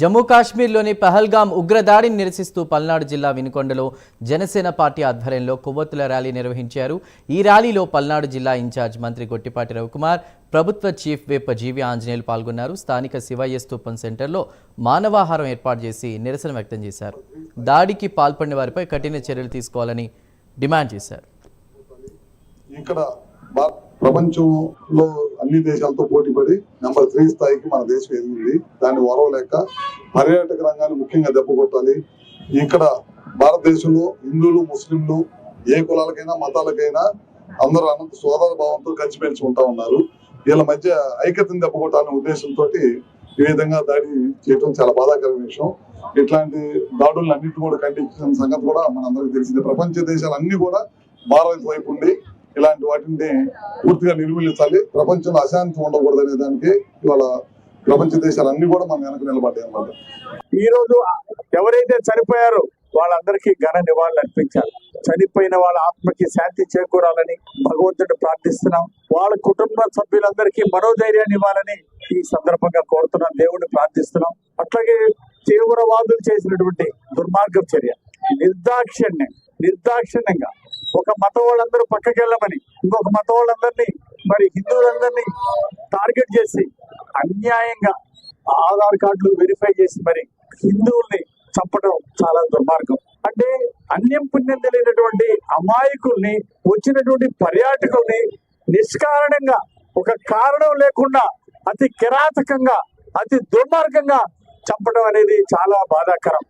జమ్మూ కాశ్మీర్లోని పహల్గాం ఉగ్రదాడిని నిరసిస్తూ పల్నాడు జిల్లా వినుకొండలో జనసేన పార్టీ ఆధ్వర్యంలో కొవ్వొత్తుల ర్యాలీ నిర్వహించారు. ఈ ర్యాలీలో పల్నాడు జిల్లా ఇన్ఛార్జ్ మంత్రి గొట్టిపాటి రవికుమార్ ప్రభుత్వ చీఫ్ విప్ జీవి ఆంజనేయులు పాల్గొన్నారు. స్థానిక శివయ్య స్తూపం సెంటర్లో మానవాహారం ఏర్పాటు చేసి నిరసన వ్యక్తం చేశారు. దాడికి పాల్పడిన వారిపై కఠిన చర్యలు తీసుకోవాలని డిమాండ్ చేశారు. ఇక్కడ ప్రపంచంలో అన్ని దేశాలతో పోటీపడి నెంబర్ త్రీ స్థాయికి మన దేశం ఎదిగింది. దాన్ని ఓరవలేక పర్యాటక రంగాన్ని ముఖ్యంగా దెబ్బ కొట్టాలి. ఇక్కడ భారతదేశంలో హిందువులు ముస్లింలు ఏ కులాలకైనా మతాలకైనా అందరూ అనంత సోదర భావంతో కలిసిమెలిసి ఉంటా ఉన్నారు. వీళ్ళ మధ్య ఐక్యతను దెబ్బకొట్టాలనే ఉద్దేశంతో ఈ విధంగా దాడి చేయడం చాలా బాధాకరమైన విషయం. ఇట్లాంటి దాడులను అన్నింటి కూడా ఖండించిన సంగతి కూడా మనందరికీ తెలిసింది. ప్రపంచ దేశాలన్నీ కూడా భారత్ వైపు ఉండి ఇలాంటి వాటిని పూర్తిగా నిర్మూలించాలి. ప్రపంచంలో అశాంతి ఉండకూడదు అనే దానికి ఇవాళ ప్రపంచ దేశాలన్నీ కూడా మన వెనక నిలబడ్డాయి అన్నమాట. ఈ రోజు ఎవరైతే చనిపోయారో వాళ్ళందరికీ ఘన నివాళులు అర్పించాలి. చనిపోయిన వాళ్ళ ఆత్మకి శాంతి చేకూరాలని భగవంతుడు ప్రార్థిస్తున్నాం. వాళ్ళ కుటుంబ సభ్యులందరికీ మనోధైర్యాన్ని ఇవ్వాలని ఈ సందర్భంగా కోరుతున్నాం. దేవుడిని ప్రార్థిస్తున్నాం. అట్లాగే తీవ్రవాదులు చేసినటువంటి దుర్మార్గం చర్య. నిర్దాక్షిణ్యం నిర్దాక్షిణ్యంగా ఒక మతం వాళ్ళందరూ పక్కకి వెళ్ళమని ఇంకొక మతం వాళ్ళందరినీ మరి హిందువులందరినీ టార్గెట్ చేసి అన్యాయంగా ఆధార్ కార్డులు వెరిఫై చేసి మరి హిందువుల్ని చంపడం చాలా దుర్మార్గం. అంటే అన్యం పుణ్యం తెలియనటువంటి అమాయకుల్ని వచ్చినటువంటి పర్యాటకుల్ని నిష్కారణంగా ఒక కారణం లేకుండా అతి కిరాతకంగా అతి దుర్మార్గంగా చంపడం అనేది చాలా బాధాకరం.